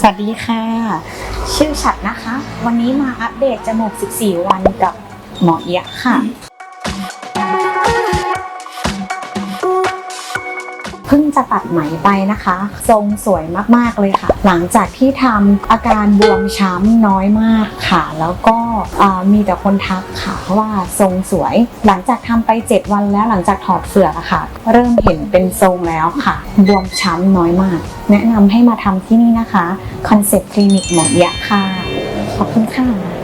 สวัสดีค่ะ ชื่อฉัดนะคะ วันนี้มาอัปเดตจมูก 14 วันกับหมอเอียะค่ะ เพิ่งจะตัดไหมไปนะคะ ทรงสวยมากๆเลยค่ะ หลังจากที่ทำอาการบวมช้ำน้อยมากค่ะ แล้วก็มีแต่คนทักค่ะว่าทรงสวย หลังจากทำไป 7 วันแล้วหลังจากถอดเฟือกอะค่ะ เริ่มเห็นเป็นทรงแล้วค่ะ บวมช้ำน้อยมาก แนะนำให้มาทำที่นี่นะคะคอนเซ็ปต์คลินิกหมอยะค่ะ ขอบคุณค่ะ